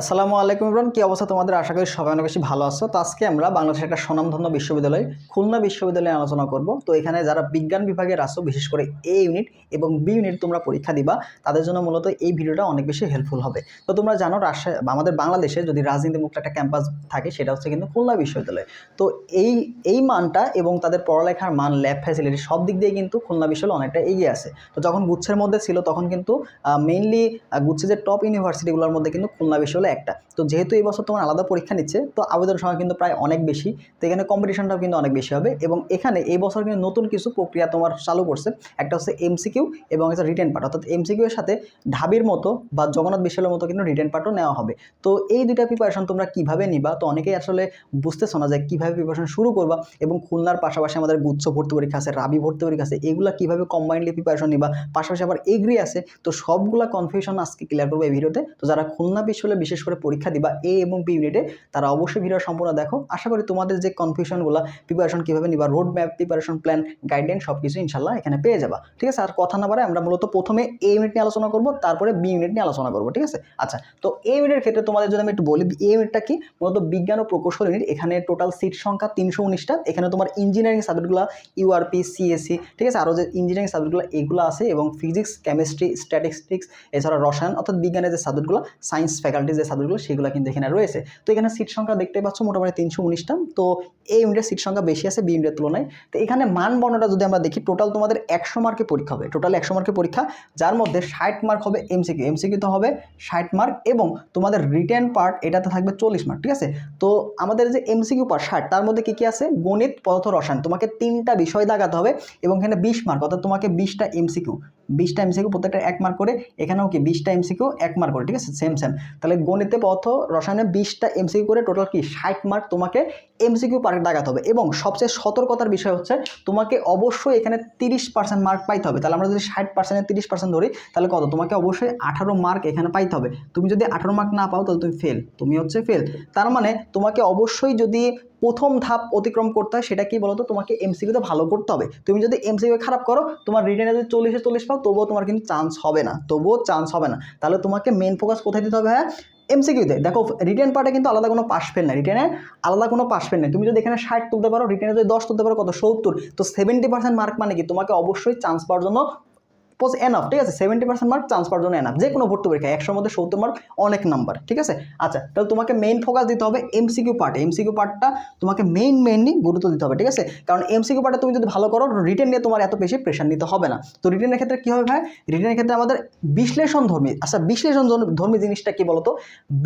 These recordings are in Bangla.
আসসালামু আলাইকুম ইমরান, কি অবস্থা তোমাদের? আশা করি সবাই অনেক বেশি ভালো আছো। তো আজকে আমরা বাংলাদেশের একটা স্বনামধন্য বিশ্ববিদ্যালয়, খুলনা বিশ্ববিদ্যালয়ে আলোচনা করব। তো এখানে যারা বিজ্ঞান বিভাগের আসো বিশেষ করে এ ইউনিট এবং বি ইউনিট তোমরা পরীক্ষা দিবা, তাদের জন্য মূলত এই ভিডিওটা অনেক বেশি হেল্পফুল হবে। তো তোমরা জানো, রাজশাহী আমাদের বাংলাদেশে যদি রাজনীতি মুক্ত একটা ক্যাম্পাস থাকে, সেটা হচ্ছে কিন্তু খুলনা বিশ্ববিদ্যালয়। তো এই এই মানটা এবং তাদের পড়ালেখার মান ল্যাব ফ্যাসিলিটি সব দিক দিয়ে কিন্তু খুলনা বিশ্ববিদ্যালয় অনেকটা এগিয়ে আছে। তো যখন গুচ্ছের মধ্যে ছিল, তখন কিন্তু মেইনলি গুচ্ছে যে টপ ইউনিভার্সিটিগুলোর মধ্যে কিন্তু খুলনা বিশ্ববিদ্যালয় একটা। তো যেহেতু এই বছর তোমার আলাদা পরীক্ষা নিচ্ছে, তো আবেদন সংখ্যা কিন্তু প্রায় অনেক বেশি। তো এখানে কম্পিটিশনটাও কিন্তু অনেক বেশি হবে এবং এখানে এই বছর কিন্তু নতুন কিছু প্রক্রিয়া তোমার চালু করছে। একটা হচ্ছে এমসিকিউ এবং একটা রিটেন পার্ট অর্থাৎ এমসিকিউ এর সাথে ঢাবির মতো বা জগন্নাথ বিশ্ববিদ্যালয়ের মতো কিন্তু রিটেন পার্টও নেওয়া হবে। তো এই দুইটা প্রিপারেশন তোমরা কীভাবে নিবা? তো অনেকেই আসলে বুঝতেছো না যে কীভাবে প্রিপারেশন শুরু করবা এবং খুলনার পাশাপাশি আমাদের গুচ্ছ ভর্তি পরীক্ষা আছে, রাবি ভর্তি পরীক্ষা আছে, এগুলা কীভাবে কম্বাইন্ডলি প্রিপারেশন নিবা? পাশাপাশি আবার এগ্রি আছে। তো সবগুলা কনফিউশন আজকে ক্লিয়ার করব এই ভিডিওতে তো। যারা খুলনা বিশ্ববিদ্যালয়ে বিশেষ করে পরীক্ষা দিবা এ এবং বি ইউনিটে তারা অবশ্যই ভিডিও সম্পূর্ণ দেখো। আশা করি তোমাদের যে কনফিউশনগুলো প্রিপারেশন কীভাবে নিবা road map preparation plan guideline সব কিছু ইনশাল্লাহ এখানে পেয়ে যাবা। ঠিক আছে? আর কথা না বাড়ে আমরা মূলত প্রথমে এ ইউনিট নিয়ে আলোচনা করব, তারপরে বি ইউনিট নিয়ে আলোচনা করব, ঠিক আছে? আচ্ছা তো এ ইউনিটের ক্ষেত্রে তোমাদের যদি আমি একটু বলি এ ইউনিটটা কি? মূলত বিজ্ঞান ও প্রকৌশল ইউনিট এখানে টোটাল সিট সংখ্যা তিনশো উনিশটা। এখানে তোমার ইঞ্জিনিয়ারিং সাবজেক্টগুলো ইউআরপি সিএসসি ঠিক আছে? আরও যে ইঞ্জিনিয়ারিং সাবজেক্টগুলো এগুলো আছে এবং ফিজিক্স কেমিস্ট্রি স্ট্যাটিস্টিক্স এছাড়া রসায়ন, অর্থাৎ বিজ্ঞানের যে সাবজেক্টগুলো সায়েন্স ফ্যাকাল্টি যে সাবজেক্টগুলো সেগুলো কিন্তু এখানে রয়েছে। তো এখানে সিট সংখ্যা দেখতে পাচ্ছ মোটামুটি তিনশো উনিশটা। তো এই ইউনিটের সিট সংখ্যা বেশি আছে বি ইউনিটের তুলনায়। তো এখানে মান বর্ণটা যদি আমরা দেখি টোটাল তোমাদের একশো মার্কের পরীক্ষা হবে। টোটাল একশো মার্কের পরীক্ষা, যার মধ্যে ষাট মার্ক হবে এমসিকিউ এমসিকিউ তো হবে ষাট মার্ক এবং তোমাদের রিটেন পার্ট এটাতে থাকবে চল্লিশ মার্ক ঠিক আছে? তো আমাদের যে এমসিকিউ পার্ট ষাট, তার মধ্যে কী কী আছে? গণিত, পদার্থ, রসায়ন। তোমাকে তিনটা বিষয় দাগাতে হবে এবং এখানে বিশ মার্ক অর্থাৎ তোমাকে বিশটা এমসিকিউ বিশটা এমসিকিউ প্রত্যেকটা এক মার্ক করে, এখানেও কি বিশটা এমসিকিউ এক মার্ক করে, ঠিক আছে? সেম সেম তাহলে গণিতে পদার্থ রসায়নে বিশটা এমসিকিউ করে টোটাল কি ষাট মার্ক তোমাকে এমসিকিউ পার্ক দাগাতে হবে। এবং সবচেয়ে সতর্কতার বিষয় হচ্ছে তোমাকে অবশ্যই এখানে তিরিশ পার্সেন্ট মার্ক পাইতে হবে। তাহলে আমরা যদি ষাট পার্সেন্টে তিরিশ পার্সেন্ট ধরি, তাহলে কত? তোমাকে অবশ্যই আঠারো মার্ক এখানে পাইতে হবে। তুমি যদি আঠারো মার্ক না পাও, তাহলে তুমি ফেল তুমি হচ্ছে ফেল তার মানে তোমাকে অবশ্যই যদি প্রথম ধাপ অতিক্রম করতে হয়, সেটা কি বলতো? তোমাকে এমসিকিউতে ভালো করতে হবে। তুমি যদি এমসিকিউ খারাপ করো, তোমার রিটেনে যদি চল্লিশে চল্লিশ পাও, তবুও তোমার কিন্তু চান্স হবে না। তবুও চান্স হবে না। তাহলে তোমাকে মেন ফোকাস কোথায় দিতে হবে? হ্যাঁ এমসিকিউতে দেখো রিটেন পার্টে কিন্তু আলাদা কোনো পাস ফেল নেই। রিটেনে আলাদা কোনো পাস ফেল নেই। তুমি যদি এখানে ষাট তুলতে পারো রিটেনে যদি দশ তুলতে পারো, কত? সত্তর। তো সেভেন্টি পার্সেন্ট মার্ক মানে কি? তোমাকে অবশ্যই চান্স পাওয়ার জন্য পোজ এনাফ ঠিক আছে? সেভেন্টি পার্সেন্ট মার্ক চান্স পাওয়ার জন্য এনাফ যে কোনো ভর্তি পরীক্ষা, একশোর মধ্যে সত্তর মার্ক অনেক নাম্বার ঠিক আছে? আচ্ছা তাহলে তোমাকে মেইন ফোকাস দিতে হবে এমসিকিউ পার্টে এমসিকিউ পার্টটা তোমাকে মেইন মেইনলি গুরুত্ব দিতে হবে, ঠিক আছে? কারণ এমসিকিউ পার্টে তুমি যদি ভালো করো রিটেন নিয়ে তোমার এত বেশি প্রেশার নিতে হবে না। তো রিটেনের ক্ষেত্রে কী হবে ভাই? রিটেনের ক্ষেত্রে আমাদের বিশ্লেষণ ধর্মী আচ্ছা বিশ্লেষণ ধর্মী জিনিসটা কি বলতো?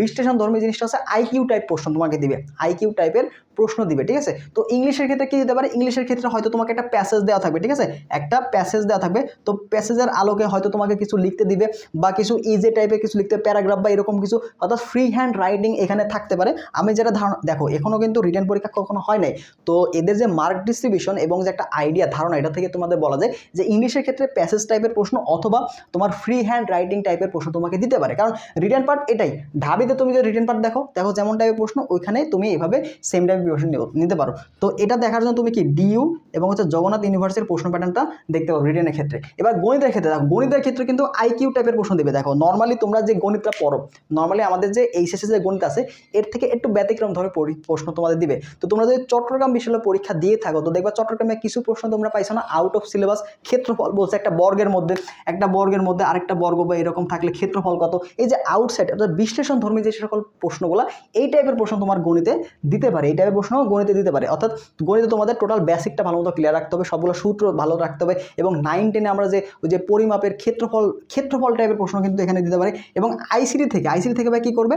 বিশ্লেষণ ধর্মী জিনিসটা হচ্ছে আইকিউ টাইপ প্রশ্ন তোমাকে দিবে। আইকিউ টাইপের প্রশ্ন দিবে, ঠিক আছে? তো ইংলিশের ক্ষেত্রে কী দিতে পারে? ইংলিশের ক্ষেত্রে হয়তো তোমাকে একটা প্যাসেজ দেওয়া থাকবে, ঠিক আছে? একটা প্যাসেজ দেওয়া থাকবে, তো প্যাসেজের আলোকে হয়তো তোমাকে কিছু লিখতে দিবে বা কিছু ইজি টাইপের কিছু লিখতে প্যারাগ্রাফ বা এরকম কিছু, অর্থাৎ ফ্রি হ্যান্ড রাইটিং এখানে থাকতে পারে। আমি যেটা ধারণা, দেখো এখনও কিন্তু রিটার্ন পরীক্ষা কখনো হয় নাই। তো এদের যে মার্ক ডিস্ট্রিবিউশন এবং যে একটা আইডিয়া ধারণা, এটা থেকে তোমাদের বলা যায় যে ইংলিশের ক্ষেত্রে প্যাসেজ টাইপের প্রশ্ন অথবা তোমার ফ্রি হ্যান্ড রাইটিং টাইপের প্রশ্ন তোমাকে দিতে পারে। কারণ রিটার্ন পার্ট এটাই। ঢাবিতে তুমি যদি রিটার্ন পার্ট দেখো দেখো যেমন টাইপের প্রশ্ন ওইখানে তুমি এভাবে সেম টাইপের প্রশ্ন নিতে পারো। তো এটা দেখার জন্য তুমি কি ডিইউ এবং হচ্ছে জগন্নাথ ইউনিভার্সিটির প্রশ্ন প্যাটার্নটা দেখতে পারো রিটেনের ক্ষেত্রে। এবার গণিতের ক্ষেত্রে দেখো, গণিতের ক্ষেত্রে কিন্তু আইকিউ টাইপের প্রশ্ন দেবে। দেখো নর্মালি তোমরা যে গণিতটা পড়ো নর্মালি আমাদের যে এইচএসসি যে গণিত আছে, এর থেকে একটু ব্যতিক্রম ধরনের প্রশ্ন তোমাদের দিবে। তো তোমরা যদি চট্টগ্রাম বিশ্ববিদ্যালয় পরীক্ষা দিয়ে থাকো, তো দেখবা চট্টগ্রামে কিছু প্রশ্ন তোমরা পাইছো না আউট অফ সিলেবাস ক্ষেত্রফল বলছে একটা বর্গের মধ্যে, একটা বর্গের মধ্যে আরেকটা বর্গ বা এরকম থাকলে ক্ষেত্রফল কত? এই যে আউটসাইড অর্থাৎ বিশ্লেষণ ধর্মী যে সকল প্রশ্নগুলো, এই টাইপের প্রশ্ন তোমার গণিতে দিতে পারে। এই টাইপের প্রশ্ন গণিতে দিতে পারে। অর্থাৎ গণিতে তোমাদের টোটাল বেসিকটা ভালো মতো ক্লিয়ার রাখতে হবে, সবগুলো সূত্র ভালো রাখতে হবে এবং নাইন টেনে আমরা যে, ওই যে পরিমাপের ক্ষেত্রফল ক্ষেত্রফল টাইপের প্রশ্ন কিন্তু এখানে দিতে পারে এবং আইসিডি থেকে আইসিডি থেকে ভাই কী করবে?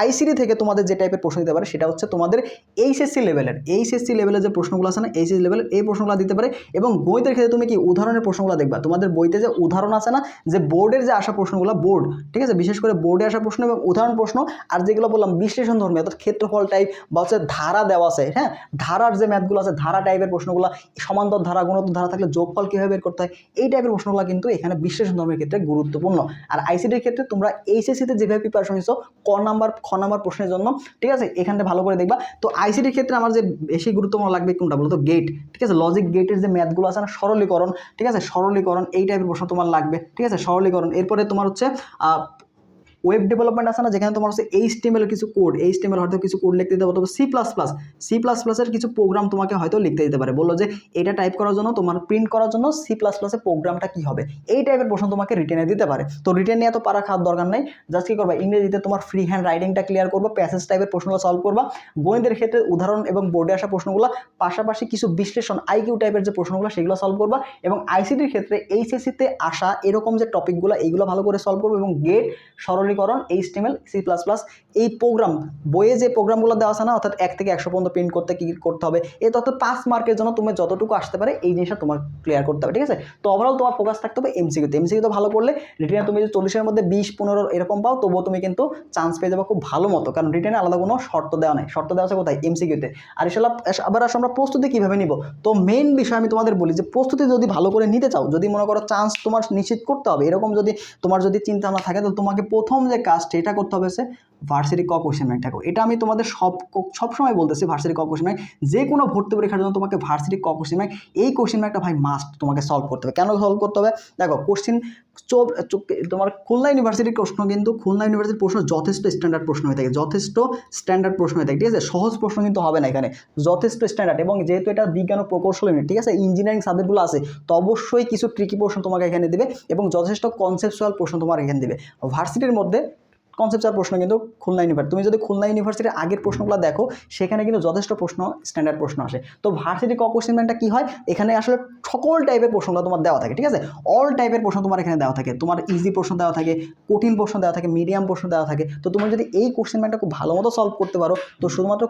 আইসিডি থেকে তোমাদের যে টাইপের প্রশ্ন দিতে পারে সেটা হচ্ছে তোমাদের এইচএসসি লেভেলের এইচএসসি লেভেলের যে প্রশ্নগুলো আছে না এইচএসসি লেভেলের এই প্রশ্নগুলো দিতে পারে এবং গণিতের ক্ষেত্রে তুমি কি উদাহরণের প্রশ্নগুলো দেখবা? তোমাদের বইতে যে উদাহরণ আছে না, যে বোর্ডের যে আসা প্রশ্নগুলো বোর্ড ঠিক আছে? বিশেষ করে বোর্ডে আসা প্রশ্ন এবং উদাহরণ প্রশ্ন, আর যেগুলো বললাম বিশ্লেষণ ধর্মী, অর্থাৎ ক্ষেত্রফল টাইপ বা হচ্ছে ধারা দেওয়া আছে হ্যাঁ? ধারার যে ম্যাথগুলো আছে, ধারা টাইপের প্রশ্নগুলো, সমান্তর ধারা, গুণোত্তর ধারা থাকলে যোগফল কীভাবে বের করতে হয়, এই টাইপের প্রশ্নগুলো কিন্তু এখানে বিশ্লেষণ ধর্মের ক্ষেত্রে গুরুত্বপূর্ণ। আর আইসিডির ক্ষেত্রে তোমরা এইচএসিতে যেভাবে প্রিপারেশন নিচ্ছ ক নাম্বার খ নাম্বার প্রশ্নের জন্য, ঠিক আছে? এখানটা ভালো করে দেখবা। তো আইসিডির ক্ষেত্রে আমার যে বেশি গুরুত্বপূর্ণ লাগবে কোনটা বলতো? গেট ঠিক আছে? লজিক গেটের যে ম্যাথগুলো আছে না, সরলীকরণ, ঠিক আছে? সরলীকরণ, এই টাইপের প্রশ্ন তোমার লাগবে, ঠিক আছে? সরলীকরণ, এরপরে তোমার হচ্ছে ওয়েব ডেভেলপমেন্ট আছে না, যেখানে তোমার হচ্ছে এইচ টিএমএল কিছু কোড এইচ টিএমএল হয়তো কিছু কোড লিখতে দিতে পারো C plus plus C plus প্লাসের কিছু প্রোগ্রাম তোমাকে হয়তো লিখতে দিতে পারে। বলল যে এটা টাইপ করার জন্য, তোমার প্রিন্ট করার জন্য সি প্লাস প্লাসের প্রোগ্রামটা কী হবে? এই টাইপের প্রশ্ন তোমাকে রিটেনে দিতে পারে। তো রিটেন নিয়ে তো পারা খাওয়ার দরকার নেই। জাস্ট কী করবা, ইংরেজিতে তোমার ফ্রি হ্যান্ড রাইটিংটা ক্লিয়ার করবা প্যাসেজ টাইপের প্রশ্নগুলো সলভ করবা। গণিতের ক্ষেত্রে উদাহরণ এবং বোর্ডে আসা প্রশ্নগুলো, পাশাপাশি কিছু বিশ্লেষণ আইকিউ টাইপের যে প্রশ্নগুলো, সেগুলো সলভ করবা এবং আইসিটির ক্ষেত্রে এইচএসসিতে আসা এরকম যে টপিকগুলো এইগুলো ভালো করে সলভ করবে এবং গেট সরলীকরণ এইচটিএমএল সি প্লাস প্লাস এই প্রোগ্রাম বইয়ে যে প্রোগ্রামগুলো দেওয়া আছে না, অর্থাৎ এক থেকে একশো পর্যন্ত প্রিন্ট করতে কী করতে হবে এই তত পাঁচ মার্কের জন্য তুমি যতটুকু আসতে পারে এই জিনিসটা তোমার ক্লিয়ার করতে হবে, ঠিক আছে? তো ওভারঅল তোমার ফোকাস থাকতে হবে এমসিকিউতে এমসিকিউ তো। ভালো করলে রিটেনে তুমি যদি চল্লিশের মধ্যে বিশ, পনেরো এরকম পাও, তবুও তুমি কিন্তু চান্স পেয়ে যাবে খুব ভালো মতো, কারণ রিটেনে আলাদা কোনো শর্ত দেওয়া নেই। শর্ত দেওয়া আছে কোথায়? এমসিকিউতে আর এসব আবার আসলে আমরা প্রস্তুতি কীভাবে নিব? তো মেন বিষয় আমি তোমাদের বলি যে প্রস্তুতি যদি ভালো করে নিতে চাও, যদি মনে করো চান্স তোমার নিশ্চিত করতে হবে, এরকম যদি তোমার যদি চিন্তা ভাবনা থাকে তো তোমাকে প্রথম যে কাজটা, এটা করতে হবে সে ভার্সিটি ক কোশ্চেন ব্যাংকটা এটা আমি তোমাদের সব, সবসময় বলতেছি ভার্সিটি ক কোশ্চেন ব্যাংক যে কোনো ভর্তি পরীক্ষার জন্য তোমাকে ভার্সিটি ক কোশ্চেন ব্যাংক এই কোশ্চেন ব্যাংকটা ভাই মাস্ট তোমাকে সলভ করতে হবে। কেন সলভ করতে হবে? দেখো কোশ্চেন তোমার খুলনা ইউনিভার্সিটির প্রশ্ন কিন্তু, খুলনা ইউনিভার্সিটির প্রশ্ন যথেষ্ট স্ট্যান্ডার্ড প্রশ্ন হয়ে থাকে, যথেষ্ট স্ট্যান্ডার্ড প্রশ্ন হয়ে থাকে, ঠিক আছে? সহজ প্রশ্ন কিন্তু হবে না এখানে, যথেষ্ট স্ট্যান্ডার্ড এবং যেহেতু এটা বিজ্ঞান ও প্রকৌশল ইউনিট ঠিক আছে? ইঞ্জিনিয়ারিং সাবজেক্টগুলো আছে, তো অবশ্যই কিছু ট্রিকি প্রশ্ন তোমাকে এখানে দেবে এবং যথেষ্ট কনসেপচুয়াল প্রশ্ন তোমার এখানে দেবে। ভার্সিটির মধ্যে দেন কনসেপচুয়াল প্রশ্ন কিন্তু খুলনা ইউনিভার্সিটি তুমি যদি খুলনা ইউনিভার্সিটির আগের প্রশ্নগুলো দেখো, সেখানে কিন্তু যথেষ্ট প্রশ্ন স্ট্যান্ডার্ড প্রশ্ন আসে। তো ভার্সিটি ক কোশ্চেন ব্যাংকটা কী হয়? এখানে আসলে সকল টাইপের প্রশ্নগুলো তোমার দেওয়া থাকে, ঠিক আছে? অল টাইপের প্রশ্ন তোমার এখানে দেওয়া থাকে। তোমার ইজি প্রশ্ন দেওয়া থাকে, কঠিন প্রশ্ন দেওয়া থাকে মিডিয়াম প্রশ্ন দেওয়া থাকে। তো তুমি যদি এই কোশ্চেন ব্যাংকটা খুব ভালো মতো সলভ করতে পারো, তো শুধুমাত্র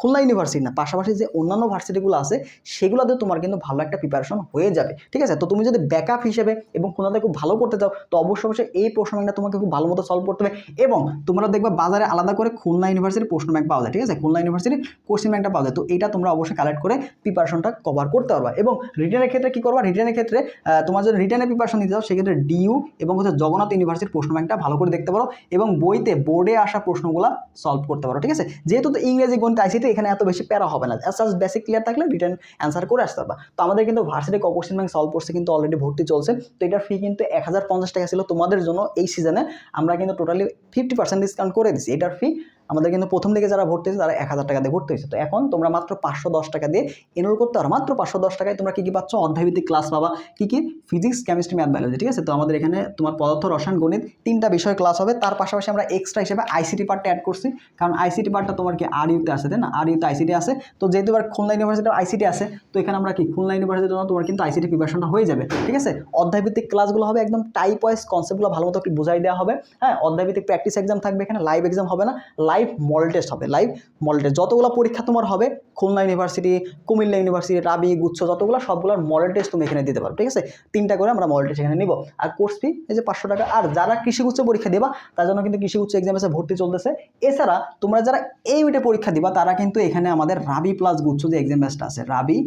খুলনা ইউনিভার্সিটি না, পাশাপাশি যে অন্যান্য ভার্সিটিগুলো আছে সেগুলোতে তোমার কিন্তু ভালো একটা প্রিপারেশন হয়ে যাবে, ঠিক আছে? তো তুমি যদি ব্যাকআপ হিসেবে এবং খুলনাতে খুব ভালো করতে চাও, তো অবশ্যই অবশ্যই এই প্রশ্ন ব্যাংকটা তোমাকে খুব ভালো মতো সলভ করতে হবে। এবং তোমরা দেখবা বাজারে আলাদা করে খুলনা ইউনিভার্সিটির প্রশ্ন ব্যাংক পাওয়া যায়, ঠিক আছে? খুলনা ইউনিভার্সিটির কোশ্চেন ব্যাংকটা পাওয়া যায়। তো এটা তোমরা অবশ্যই কালেক্ট করে প্রিপারেশনটা কভার করতে পারবা। এবং রিটার্নের ক্ষেত্রে কী করবা? রিটার্নের ক্ষেত্রে তোমার যদি রিটার্নের প্রিপারেশন নিতে চাও, সেক্ষেত্রে ডিইউ এবং হচ্ছে জগন্নাথ ইউনিভার্সিটির প্রশ্ন ব্যাংকটা ভালো করে দেখতে পারো এবং বইতে বোর্ডে আসা প্রশ্নগুলো সলভ করতে পারো, ঠিক আছে? যেহেতু তো ইংরেজি গণিত আইসিতে এখানে এত বেশি প্যারা হবে না। জাস্ট বেসিক ক্লিয়ার থাকলে রিটার্ন অ্যান্সার করে আসতে পারবা। তো আমাদের কিন্তু ভার্সিটি কোশ্চেন ব্যাংক সলভ করছে কিন্তু অলরেডি ভর্তি চলছে। তো এটার ফি কিন্তু এক হাজার পঞ্চাশ টাকা ছিল তোমাদের জন্য এই সিজনে আমরা কিন্তু টোটালি ফিফটি পার্সেন্ট ডিসকাউন্ট করে দিচ্ছি এটার ফি আমাদের কিন্তু প্রথম দিকে যারা ভর্তি হয়েছে, তারা এক হাজার টাকা দিয়ে ভর্তি হয়েছে। তো এখন তোমরা মাত্র পাঁচশো দশ টাকা দিয়ে এনরোল করতে পারো। মাত্র পাঁচশো দশ টাকায় তোমরা কী কী পাচ্ছ? অধ্যায়ভিত্তিক ক্লাস পাবা। কী কী? ফিজিক্স কেমিস্ট্রি ম্যাথ বায়োলজি ঠিক আছে? তো আমাদের এখানে তোমার পদার্থ, রসায়ন, গণিত তিনটা বিষয় ক্লাস হবে। তার পাশাপাশি আমরা এক্সট্রা হিসেবে আইসিটি পার্টটা অ্যাড করছি। কারণ আইসিটি পার্টটা তোমার কি আর ইউতে আছে, তাই না? আর ইউতে আইসিটি আছে। তো যেহেতু এবার খুলনা ইউনিভার্সিটির আইসিটি আছে, তো এখানে আমরা কি? খুলনা ইউনিভার্সিটির জন্য তোমার কিন্তু আইসিটি প্রিপারেশনটা হয়ে যাবে, ঠিক আছে? অধ্যায়ভিত্তিক ক্লাসগুলো হবে একদম টাইপ ওয়াইজ কনসেপ্টগুলো ভালো মতো বোঝাই দেওয়া হবে। হ্যাঁ? অধ্যায়ভিত্তিক প্র্যাকটিস এক্সাম থাকবে এখানে লাইভ এক্সাম হবে না। লাইভ মডেল টেস্ট হবে। লাইভ মডেল টেস্ট যতগুলো পরীক্ষা তোমার হবে, খুলনা ইউনিভার্সিটি কুমিল্লা ইউনিভার্সিটি রাবি গুচ্ছ যতগুলো, সবগুলোর মডেল টেস্ট তুমি এখানে দিতে পারো, ঠিক আছে? তিনটা করে আমরা মডেল টেস্ট এখানে নিব। আর কোর্স ফি এই যে পাঁচশো টাকা। আর যারা কৃষিগুচ্ছ পরীক্ষা দেবা, তার জন্য কিন্তু কৃষিগুচ্ছ এক্সাম এসে ভর্তি চলতেছে। এছাড়া তোমরা যারা এই ইউনিটে পরীক্ষা দিবা, তারা কিন্তু এখানে আমাদের রাবি প্লাস গুচ্ছ যে এক্সাম ব্যাচটা আছে রাবি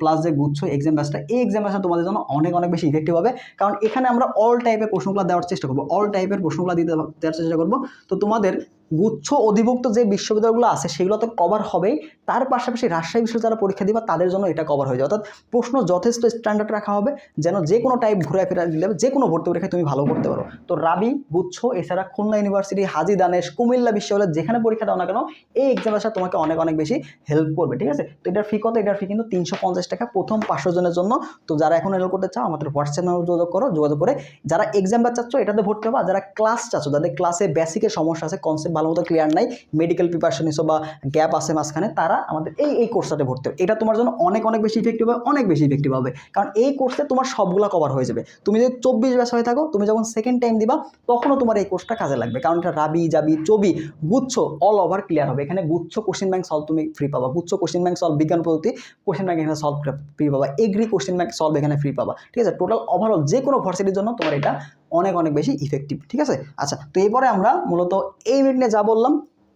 প্লাস যে গুচ্ছ এক্সাম ব্যাচটা এই এক্সাম ব্যাচটা তোমাদের জন্য অনেক অনেক বেশি ইফেক্টিভ হবে। কারণ এখানে আমরা অল টাইপের প্রশ্নগুলো দেওয়ার চেষ্টা করব। অল টাইপের প্রশ্নগুলো দিতে দেওয়ার চেষ্টা করব। তো তোমাদের গুচ্ছ অধিভুক্ত যে বিশ্ববিদ্যালয়গুলো আছে সেগুলো তো কভার হবেই। তার পাশাপাশি রাজশাহী বিশ্ব যারা পরীক্ষা দিবা, তাদের জন্য এটা কভার হয়ে যাবে। অর্থাৎ প্রশ্ন যথেষ্ট স্ট্যান্ডার্ড রাখা হবে, যেন যে কোনো টাইপ ঘুরে ফেরা দিলে যে কোনো ভর্তি পরীক্ষায় তুমি ভালো করতে পারো। তো রাবি, গুচ্ছ, এছাড়া খুলনা ইউনিভার্সিটি হাজি, দানেশ, কুমিল্লা বিশ্ববিদ্যালয়, যেখানে পরীক্ষা দাও না কেন, এই এক্সাম আসা তোমাকে অনেক অনেক বেশি হেল্প করবে, ঠিক আছে? তো এটার ফি কত? এটার ফি কিন্তু তিনশো পঞ্চাশ টাকা প্রথম পাঁচশো জনের জন্য। তো যারা এখন এনরোল করতে চাও, আমাদের হোয়াটসঅ্যাপ নাম্বার যোগাযোগ করো, যোগাযোগ করে যারা এক্সাম ব্যাচ চাচ্ছ, এটাতে ভর্তি হবে। আর যারা ক্লাস চাচ্ছ, যাদের ক্লাসে বেসিকের সমস্যা আছে কনসেপ্ট ভালো মতো ক্লিয়ার নাই মেডিকেল প্রিপারেশন হিসো বা গ্যাপ আছে মাঝখানে, তারা আমাদের এই এই কোর্সটাতে ভর্তি এটা তোমার জন্য অনেক অনেক বেশি ইফেক্টিভ হবে, অনেক বেশি ইফেক্টিভ হবে। কারণ এই কোর্সে তোমার সবগুলো কভার হয়ে যাবে। তুমি যদি চব্বিশ ব্যাচ হয়ে থাকো, তুমি যখন সেকেন্ড টাইম দিবা, তখনও তোমার এই কোর্সটা কাজে লাগবে। কারণ এটা রাবি যাবি চবি, গুচ্ছ অল ওভার ক্লিয়ার হবে। এখানে গুচ্ছ কোশ্চেন ব্যাংক সলভ তুমি ফ্রি পাবা। গুচ্ছ কোশ্চেন ব্যাংক সলভ বিজ্ঞান পদ্ধতি কোশ্চেন ব্যাংক এখানে সলভ ফ্রি পাবা। এগ্রি কোশ্চেন ব্যাংক সলভ এখানে ফ্রি পাবা। ঠিক আছে? টোটাল ওভারঅল যে কোনো ভার্সিটির জন্য তোমার এটা অনেক অনেক বেশি ইফেক্টিভ ঠিক আছে? আচ্ছা তো এরপরে আমরা মূলত এই ইউনিট নিয়ে যা বললাম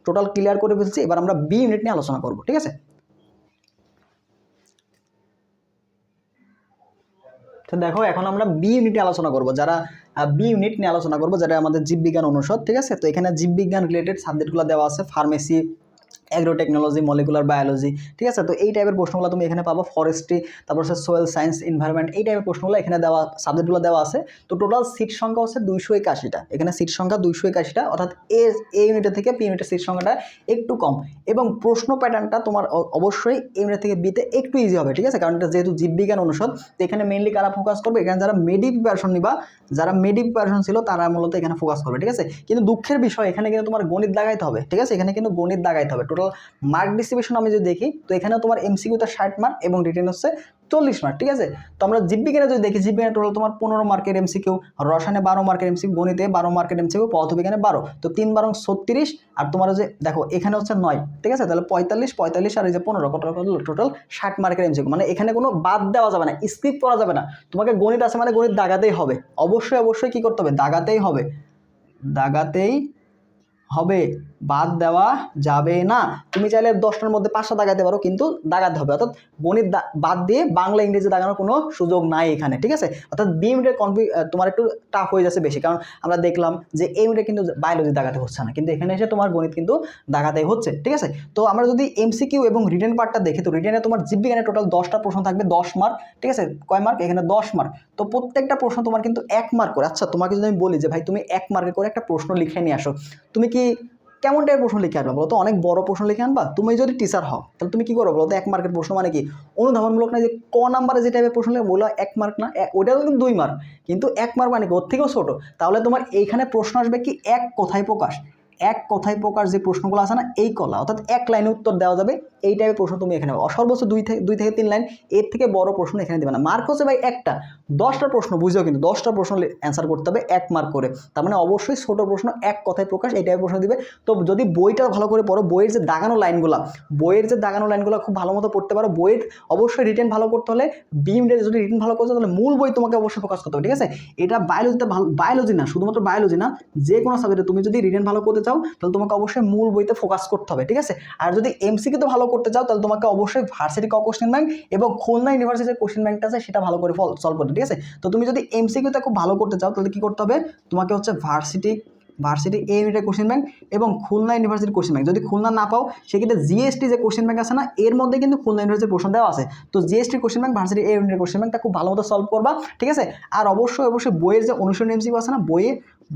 টোটাল ক্লিয়ার করে ফেলছি, এবার আমরা বি ইউনিট নিয়ে আলোচনা করব, ঠিক আছে? তো দেখো, এখন আমরা বি ইউনিট নিয়ে আলোচনা করব, যারা বি ইউনিট নিয়ে আলোচনা করব, যারা আমাদের জীববিজ্ঞান অনুষদ, ঠিক আছে? তো এখানে জীববিজ্ঞান রিলেটেড সাবজেক্টগুলো দেওয়া আছে pharmacy agro technology molecular biology ঠিক আছে? তো এই টাইপের প্রশ্নগুলো তুমি এখানে পাবো ফরেস্ট্রি তারপর হচ্ছে সোয়েল সায়েন্স এনভায়রনমেন্ট এই টাইপের প্রশ্নগুলো এখানে দেওয়া সাবজেক্টগুলো দেওয়া আছে। তো টোটাল সিট সংখ্যা হচ্ছে দুইশো একাশিটা। এখানে সিট সংখ্যা দুইশো একাশিটা, অর্থাৎ এ এ ইউনিটের থেকে পি ইউনিটের সিট সংখ্যাটা একটু কম। এবং প্রশ্ন প্যাটার্নটা তোমার অবশ্যই এ ইউনিট থেকে বিতে একটু ইজি হবে, ঠিক আছে? কারণ এটা যেহেতু জীববিজ্ঞান অনুষদ, তো এখানে মেনলি কারা ফোকাস করবে? এখানে যারা মেডি প্রিপারেশন নিবা, যারা মেডি প্রিপারেশন ছিল, তারা মূলত এখানে ফোকাস করবে, ঠিক আছে? কিন্তু দুঃখের বিষয়, এখানে কিন্তু তোমার গণিত দাগাইতে হবে, ঠিক আছে? এখানে কিন্তু গণিত দাগাইতে হবে। টোটাল মার্ক ডিস্ট্রিবিউশন আমি যদি দেখি, তো এখানে তোমার এমসিকিউতে ষাট মার্ক এবং রিটেন হচ্ছে চল্লিশ মার্ক ঠিক আছে? তো আমরা জীববিজ্ঞানে যদি দেখি জীববিজ্ঞানে টোটাল তোমার পনেরো মার্কের এমসিকিউ রসায়নে বারো মার্কের এমসিকিউ গণিতে বারো মার্কের এমসিকিউ পদার্থবিজ্ঞানে বারো। তো তিন বারং ছত্রিশ, আর তোমার যে দেখো, এখানে হচ্ছে নয়, ঠিক আছে? তাহলে পঁয়তাল্লিশ পঁয়তাল্লিশ, আর এই যে পনেরো, কত টোটাল ষাট মার্কের এমসিকিউ মানে এখানে কোনো বাদ দেওয়া যাবে না স্কিপ করা যাবে না। তোমাকে গণিত আছে মানে গণিত দাগাতেই হবে। অবশ্যই অবশ্যই কী করতে হবে? দাগাতেই হবে। দাগাতেই হবে বাদ দেওয়া যাবে না। তুমি চাইলে দশটার মধ্যে পাঁচটা দাগাতে পারো কিন্তু দাগাতে হবে। অর্থাৎ গণিত বাদ দিয়ে বাংলা ইংরেজি দাগানোর কোনো সুযোগ নাই এখানে ঠিক আছে? অর্থাৎ বি ইউনিটের কনফি আহ, তোমার একটু টাফ হয়ে যাচ্ছে বেশি কারণ আমরা দেখলাম যে এই ইউনিটে কিন্তু বায়োলজি দাগাতে হচ্ছে না কিন্তু এখানে এসে তোমার গণিত কিন্তু দাগাতে হচ্ছে ঠিক আছে? তো আমরা যদি এমসিকিউ এবং রিটেন পার্টটা দেখি তো রিটেনে তোমার জীববিজ্ঞানে টোটাল দশটা প্রশ্ন থাকবে দশ মার্ক ঠিক আছে? কয় মার্ক এখানে দশ মার্ক তো প্রত্যেকটা প্রশ্ন তোমার কিন্তু এক মার্ক করে। আচ্ছা তোমাকে যদি আমি বলি যে, ভাই, তুমি এক মার্কে করে একটা প্রশ্ন লিখে নিয়ে আসো, তুমি কি কেমন টাইপের প্রশ্ন লিখে আনবা? বলো তো অনেক বড় প্রশ্ন লিখে আনবা, তুমি যদি টিচার হও, তাহলে তুমি কি করো? বলো তো এক মার্কের প্রশ্ন মানে কি? অনুধাবনমূলক না যে, ক নাম্বারে যে টাইপের প্রশ্ন লিখে বলো এক মার্ক না ওটাও কিন্তু দুই মার্ক কিন্তু এক মার্ক মানে কি? ওর থেকেও ছোটো। তাহলে তোমার এইখানে প্রশ্ন আসবে কি? এক কথায় প্রকাশ? এক কথায় প্রকার যে প্রশ্নগুলো আছে না, এই কলা, অর্থাৎ এক লাইনে উত্তর দেওয়া যাবে, এই টাইপের প্রশ্ন তুমি এখানে পাবে। সর্বোচ্চ দুই থেকে দুই থেকে তিন লাইন, এর থেকে বড় প্রশ্ন এখানে দেবে না। মার্ক হচ্ছে ভাই একটা, দশটা প্রশ্ন, বুঝেও কিন্তু দশটা প্রশ্ন অ্যান্সার করতে হবে এক মার্ক করে। তার মানে অবশ্যই ছোটো প্রশ্ন এক কথায় প্রকাশ, এই টাইপের প্রশ্ন দিবে। তো যদি বইটা ভালো করে পড়ো, বইয়ের যে দাগানো লাইনগুলো, বইয়ের যে দাগানো লাইনগুলো খুব ভালো মতো পড়তে পারো, বইয়ের অবশ্যই রিটেন ভালো করতে হলে বিএমডে যদি রিটেন ভালো করতে তাহলে মূল বই তোমাকে অবশ্যই ফোকাস করতে হবে, ঠিক আছে? এটা বায়োলজিতে ভালো বায়োলজি না, শুধুমাত্র বায়োলজি না যে কোনো সাবজেক্টে তুমি যদি রিটেন ভালো করতে চাও তাহলে তোমাকে অবশ্যই মূল বইতে ফোকাস করতে হবে, ঠিক আছে? আর যদি এমসিকিউতে ভালো করতে চাও, তাহলে তোমাকে অবশ্যই ভার্সিটি ক কোশ্চেন ব্যাংক এবং খুলনা ইউনিভার্সিটির কোশ্চেন ব্যাংকটা আছে, সেটা ভালো করে সলভ করতে, ঠিক আছে? তো তুমি যদি এমসিকিউতে খুব ভালো করতে চাও, তাহলে কী করতে হবে? তোমাকে হচ্ছে ভার্সিটি ভার্সিটি এ ইউনিটের কোশ্চেন ব্যাংক এবং খুলনা ইউনিভার্সিটির কোশ্চেন ব্যাংক যদি খুলনা না পাও, সেক্ষেত্রে জিএসটি যে কোশ্চেন ব্যাংক আছে না, এর মধ্যে কিন্তু খুলনা ইউনিভার্সিটির প্রশ্ন দেওয়া আছে। তো GST question bank varsity A ইউনিটের কোশ্চেন ব্যাংকটা খুব ভালো মতো সলভ করবা, ঠিক আছে? আর অবশ্যই অবশ্যই বইয়ের যে অনুসরণ এমসিকিউ আছে না, বইয়ে,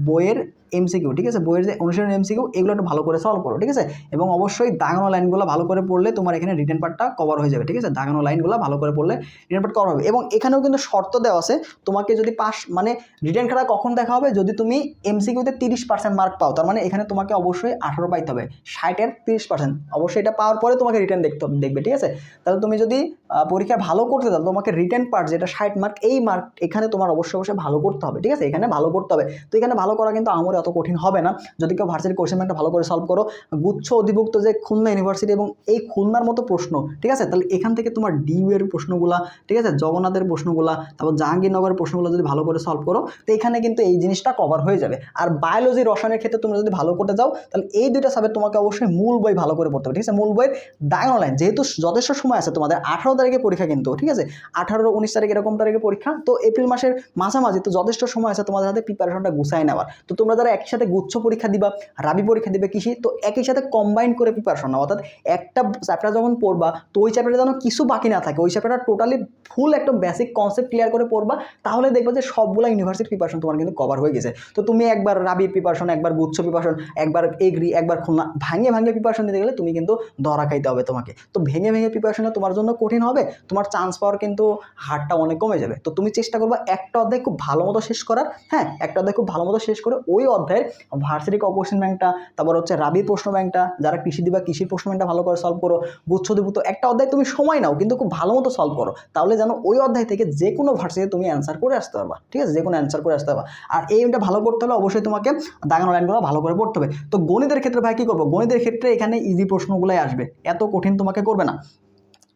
বইয়ের এমসিকিউ ঠিক আছে? বইয়ের যে অনুসরণ এমসিকিউ এগুলো একটু ভালো করে সলভ করো, ঠিক আছে? এবং অবশ্যই দাগানো লাইনগুলো ভালো করে পড়লে তোমার এখানে রিটেন পার্টটা কভার হয়ে যাবে, ঠিক আছে? দাগানো লাইনগুলো ভালো করে পড়লে রিটেন পার্ট কভার হবে। এবং এখানেও কিন্তু শর্ত দেওয়া আছে, তোমাকে যদি পাস মানে রিটেন খাতা কখন দেখা হবে? যদি তুমি এমসিকিউতে তিরিশ পার্সেন্ট মার্ক পাও, তার মানে এখানে তোমাকে অবশ্যই আঠারো পাইতে হবে ষাটের তিরিশ পার্সেন্ট অবশ্যই এটা পাওয়ার পরে তোমাকে রিটার্ন দেখতে দেখবে, ঠিক আছে? তাহলে তুমি যদি পরীক্ষা ভালো করতে চাও, তোমাকে রিটার্ন পার্ট যেটা ষাট মার্ক এই মার্ক এখানে তোমার অবশ্যই অবশ্যই ভালো করতে হবে, ঠিক আছে? এখানে ভালো করতে হবে। তো এখানে ভালো করা কিন্তু আমার অত কঠিন হবে না। যদি কেউ ভার্সিটি কোশ্চেন ব্যাংকটা ভালো করে সলভ করো, গুচ্ছ অধিভুক্ত যে খুলনা ইউনিভার্সিটি এবং এই খুলনার মতো প্রশ্ন, ঠিক আছে? তাহলে এখান থেকে তোমার ডিউ এর প্রশ্নগুলা, ঠিক আছে? জগন্নাথের প্রশ্নগুলা, তারপর জাহাঙ্গীরনগরের প্রশ্নগুলো যদি ভালো করে সলভ করো, তো এখানে কিন্তু এই জিনিসটা কভার হয়ে যাবে। আর বায়োলজি রসায়নের ক্ষেত্রে তুমি যদি ভালো করতে যাও তাহলে এই দুইটা সাবজেক্ট তোমাকে অবশ্যই মূল বই ভালো করে পড়তে হবে, ঠিক আছে? মূল বইয়ের ডায়নো লাইন যেহেতু যথেষ্ট সময় আছে তোমাদের, আঠারো তারিখে পরীক্ষা কিন্তু, ঠিক আছে? আঠারো, উনিশ তারিখ এরকম তারিখে পরীক্ষা, তো এপ্রিল মাসের মাঝামাঝি, তো যথেষ্ট সময় আছে তোমাদের হাতে প্রিপারেশনটা গুছাই নেওয়ার। তো তোমরা যারা একই সাথে গুচ্ছ পরীক্ষা দিবা, রাবি পরীক্ষা দিবে কৃষি, তো একই সাথে কম্বাইন করে প্রিপারেশন নাও। অর্থাৎ একটা চ্যাপ্টার যখন পড়বা, তো ওই চ্যাপ্টারে যেন কিছু বাকি না থাকে। ওই চ্যাপ্টারটা টোটালি ফুল একটা বেসিক কনসেপ্ট ক্লিয়ার করে পড়বা, তাহলে দেখবে যে সবগুলো ইউনিভার্সিটি প্রিপারেশন তোমার কিন্তু কভার হয়ে গেছে। তো তুমি একবার রাবির প্রিপারেশন একবার গুচ্ছ প্রিপারেশন একবার এগ্রি একবার খুলনা ভাঙে ভাঙে প্রিপারেশন দিতে গেলে তুমি কিন্তু ধরা খাইতে হবে তোমাকে। তো ভেঙে ভেঙে প্রিপারেশনে তোমার জন্য কঠিন হবে, তোমার চান্স পাওয়ার কিন্তু হারটা অনেক কমে যাবে। তো তুমি চেষ্টা করবা একটা অধ্যায় খুব ভালো মতো শেষ করার হ্যাঁ একটা অধ্যায় খুব ভালো মতো শেষ করে ওই অধ্যায়ের ভার্সিটি কোশ্চেন ব্যাংকটা, তারপর হচ্ছে রাবির প্রশ্ন ব্যাংকটা, যারা কৃষি দিবা, কৃষির প্রশ্ন ব্যাংকটা ভালো করে সলভ করো, গুচ্ছ দিবুত একটা অধ্যায় তুমি সময় নাও, কিন্তু খুব ভালো মতো সলভ করো, তাহলে যেন ওই অধ্যায় থেকে যে কোনো ভার্সিটি তুমি অ্যান্সার করে আসতে পারবা, ঠিক আছে? যে কোনো অ্যান্সার করে আসতে পারবা। আর এই এইমটা ভালো করতে হলে অবশ্যই তোমাকে দাগানো লাইনগুলো ভালো করে পড়তে হবে। তো গণিতের ক্ষেত্রে ভাই কী করব? গণিতের ক্ষেত্রে এখানে ইজি প্রশ্নগুলোই আসবে, এত কঠিন তোমাকে করবে না।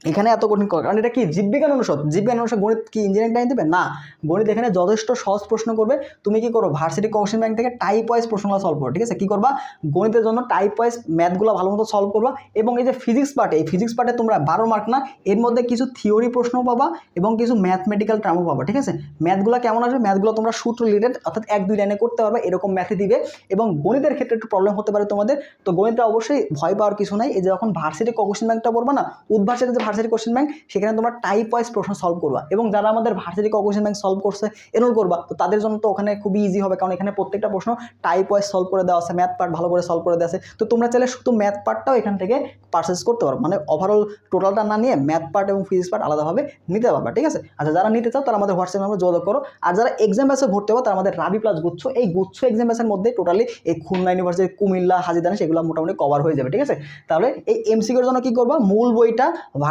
এখানে এত কঠিন কর- কারণ এটা কি জীববিজ্ঞান অনুষদ? জীববিজ্ঞান অনুষদ গণিত কি ইঞ্জিনিয়ারিং টাইম দেবে? না। গণিত এখানে যথেষ্ট সহজ প্রশ্ন করবে। তুমি কি করো? ভার্সিটি কোশ্চেন ব্যাংক থেকে টাইপ ওয়াইজ প্রশ্নগুলো সলভ করো, ঠিক আছে? কি করবা? গণিতের জন্য টাইপ ওয়াইজ ম্যাথগুলো ভালো মতো সলভ করবা এবং এই যে ফিজিক্স পার্টে এই ফিজিক্স পার্টে তোমরা বারো মার্ক না, এর মধ্যে কিছু থিওরি প্রশ্ন পাবা এবং কিছু ম্যাথমেটিক্যাল টার্মও পাবা, ঠিক আছে? ম্যাথগুলো কেমন আসবে? ম্যাথগুলো তোমরা সূত্র রিলেটেড অর্থাৎ এক, দুই লাইনে করতে পারবে, এরকম ম্যাথে দিবে এবং গণিতের ক্ষেত্রে একটু প্রবলেম হতে পারে তোমাদের। তো গণিতে অবশ্যই ভয় পাওয়ার কিছু নাই। এই যে যখন ভার্সিটি কোশ্চেন ব্যাংকটা পড়বা না উদ্ভাসের যে ভার্সিটি কোশ্চেন ব্যাংক সেখানে তোমরা টাইপ ওয়াইজ প্রশ্ন সলভ করবা। এবং যারা আমাদের ভার্সিটি কোশ্চেন ব্যাংক সলভ করছে এনরোল করবা, তো তাদের জন্য তো ওখানে খুবই ইজি হবে, কারণ এখানে প্রত্যেকটা প্রশ্ন টাইপ ওয়াইজ সলভ করে দেওয়া আছে ম্যাথ পার্ট ভালো করে সলভ করে দেওয়া আছে। তো তোমরা চাইলে শুধু ম্যাথ পার্টটাও এখান থেকে পারচেস করতে পারো। মানে ওভারঅল টোটালটা না নিয়ে ম্যাথ পার্ট এবং ফিজিক্স পার্ট আলাদাভাবে নিতে পারবা, ঠিক আছে? আচ্ছা যারা নিতে চাও তারা আমাদের হোয়াটসঅ্যাপ নাম্বার যোগাযোগ করো। আর যারা এক্সাম ব্যাসে ভর্তি হবে, তারা আমাদের রাবি প্লাস গুচ্ছ। এই গুচ্ছ এক্সাম ব্যাসের মধ্যে টোটালি এই খুলনা ইউনিভার্সিটি কুমিল্লা, হাজিদানি, সেগুলো মোটামুটি কভার হয়ে যাবে, ঠিক আছে? তাহলে এই এমসিকিউর জন্য কি করবা? মূল বইটা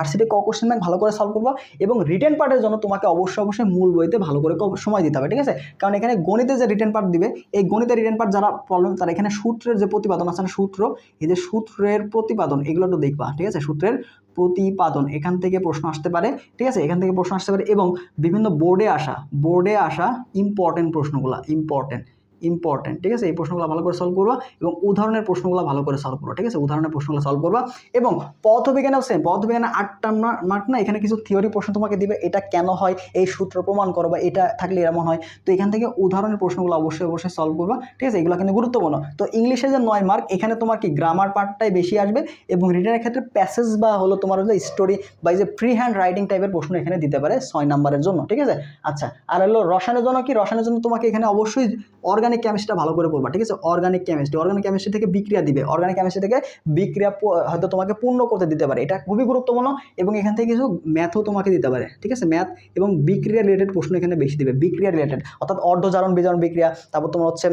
ভার্সিটি ক কোশ্চেন ব্যাংক ভালো করে সলভ করব এবং রিটেন পার্টের জন্য তোমাকে অবশ্যই অবশ্যই মূল বইতে ভালো করে সময় দিতে হবে, ঠিক আছে? কারণ এখানে গণিতে যে রিটেন পার্ট দিবে, এই গণিতের রিটেন পার্ট যারা প্রবলেম তারা এখানে সূত্রের যে প্রতিপাদন আছে, না সূত্র, এই যে সূত্রের প্রতিপাদন, এগুলো একটু দেখবা, ঠিক আছে? সূত্রের প্রতিপাদন, এখান থেকে প্রশ্ন আসতে পারে, ঠিক আছে? এখান থেকে প্রশ্ন আসতে পারে এবং বিভিন্ন বোর্ডে আসা বোর্ডে আসা ইম্পর্টেন্ট প্রশ্নগুলো ইম্পর্টেন্ট ইম্পর্টেন্ট ঠিক আছে? এই প্রশ্নগুলো ভালো করে সলভ করবা এবং উদাহরণের প্রশ্নগুলো ভালো করে সলভ করবা, ঠিক আছে? উদাহরণের প্রশ্নগুলো সলভ করবা এবং পদার্থবিজ্ঞানেও সেম পদার্থবিজ্ঞানে আটটা মার্ক না, এখানে কিছু থিওরি প্রশ্ন তোমাকে দিবে, এটা কেন হয়, এই সূত্র প্রমাণ করো বা এটা থাকলে এমন হয়। তো এখান থেকে উদাহরণের প্রশ্নগুলো অবশ্যই অবশ্যই সলভ করবা, ঠিক আছে? এগুলো কিন্তু গুরুত্বপূর্ণ। তো ইংলিশে যে নয় মার্ক এখানে তোমার কি গ্রামার পার্টটাই বেশি আসবে এবং রিটার্নের ক্ষেত্রে প্যাসেজ বা হলো তোমার হলো স্টোরি বা যে ফ্রি হ্যান্ড রাইটিং টাইপের প্রশ্ন এখানে দিতে পারে ছয় নাম্বারের জন্য, ঠিক আছে? আচ্ছা আর হলো রসায়নের জন্য কি? রসায়নের জন্য তোমাকে এখানে অবশ্যই অর্গানিক কেমিস্ট্রিটা ভালো করে পড়বা ঠিক আছে? অর্গানিক কেমিস্ট্রি অর্গানিক কেমিস্ট্রি থেকে বিক্রিয়া দিবে। অর্গানিক কেমিস্ট্রি থেকে বিক্রিয়া হয়তো তোমাকে পূর্ণ করতে দিতে পারে। এটা খুবই গুরুত্বপূর্ণ এবং এখান থেকে কিছু ম্যাথও তোমাকে দিতে পারে, ঠিক আছে? ম্যাথ এবং বিক্রিয়া রিলেটেড প্রশ্ন এখানে বেশি দিবে, বিক্রিয়া রিলেটেড অর্থাৎ অর্ধজারণ বিজারণ বিক্রিয়া, তারপর তোমার হচ্ছে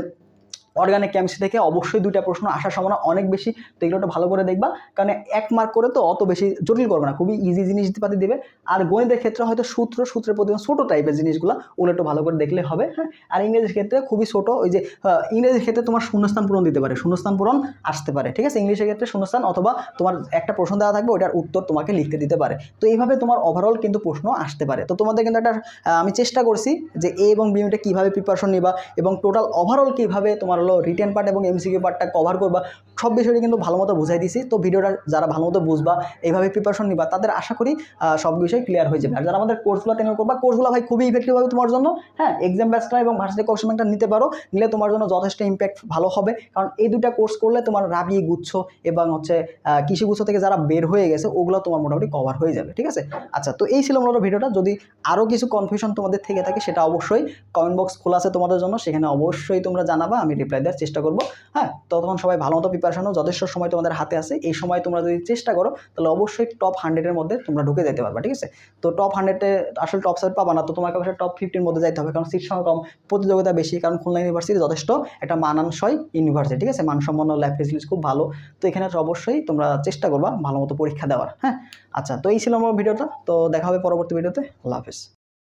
অর্গানিক কেমিস্ট্রি থেকে অবশ্যই দুইটা প্রশ্ন আসার সম্ভাবনা অনেক বেশি। তো এগুলো একটু ভালো করে দেখবা। কারণ এক মার্ক করে তো অত বেশি জটিল করবে না। খুবই ইজি জিনিস পাতি দেবে। আর গণিতের ক্ষেত্রে হয়তো সূত্র, সূত্রের প্রতি ছোটো টাইপের জিনিসগুলো, ওগুলো একটু ভালো করে দেখলে হবে হ্যাঁ? আর ইংরেজির ক্ষেত্রে খুবই ছোটো, ওই যে ইংরেজির ক্ষেত্রে তোমার শূন্যস্থান পূরণ দিতে পারে, শূন্যস্থান পূরণ আসতে পারে, ঠিক আছে? ইংলিশের ক্ষেত্রে শূন্যস্থান অথবা তোমার একটা প্রশ্ন দেওয়া থাকবে ওটার উত্তর তোমাকে লিখতে দিতে পারে। তো এইভাবে তোমার ওভারঅল কিন্তু প্রশ্ন আসতে পারে। তো তোমাদের কিন্তু একটা আমি চেষ্টা করছি যে এ এবং বি ইউনিটে কীভাবে প্রিপারেশন নিবা এবং টোটাল ওভারঅল কীভাবে তোমার হলো রিটেন পার্ট এবং এমসিকিউ পার্টটা কভার করবা, সব বিষয়টা কিন্তু ভালো মতো বুঝাই দিছি। তো ভিডিওটা যারা ভালো মতো বুঝবা, এইভাবে প্রিপারেশন নিবা, তাদের আশা করি সব বিষয় ক্লিয়ার হয়ে যাবে। আর যারা আমাদের কোর্সগুলো তেমন করবা কোর্সগুলো ভাই খুবই ইফেক্টিভ হবে তোমার জন্য। হ্যাঁ এক্সাম ব্যাচটা এবং ভার্সিটি কোর্স ব্যাংকটা নিতে পারো, নিলে তোমার জন্য যথেষ্ট ইম্প্যাক্ট ভালো হবে। কারণ এই দুটা কোর্স করলে তোমার রাবি গুচ্ছ এবং হচ্ছে কৃষি গুচ্ছ থেকে যারা বের হয়ে গেছে, ওগুলো তোমার মোটামুটি কভার হয়ে যাবে, ঠিক আছে? আচ্ছা তো এই ছিল মূলত ভিডিওটা। যদি আরও কিছু কনফিউশন তোমাদের থেকে থাকে, সেটা অবশ্যই কমেন্ট বক্স খোলা আছে তোমাদের জন্য, সেখানে অবশ্যই তোমরা জানাবা, আমি রিপ্লাই দেওয়ার চেষ্টা করব। হ্যাঁ ততক্ষণ সবাই ভালো মতো প্রিপারেশনও যথেষ্ট সময় তোমাদের হাতে আছে, এই সময় তোমরা যদি চেষ্টা করো, তাহলে অবশ্যই টপ হান্ড্রেডের মধ্যে তোমরা ঢুকে যেতে পারবে, ঠিক আছে? তো টপ হান্ড্রেডে আসলে টপ সাইড পাবা না, তো তোমাকে অবশ্যই টপ ফিফটির মধ্যে যাইতে হবে, কারণ সিট সংখ্যা কম, প্রতিযোগিতা বেশি, কারণ খুলনা ইউনিভার্সিটি যথেষ্ট একটা মানানসই ইউনিভার্সিটি ঠিক আছে? মানসম্পন্ন ল্যাব ফেসিলিটিস খুব ভালো। তো এখানে অবশ্যই তোমরা চেষ্টা করবা ভালো মতো পরীক্ষা দেওয়ার হ্যাঁ? আচ্ছা তো এই ছিল আমার ভিডিওটা তো দেখা হবে পরবর্তী ভিডিওতে আল্লাহ হাফেজ।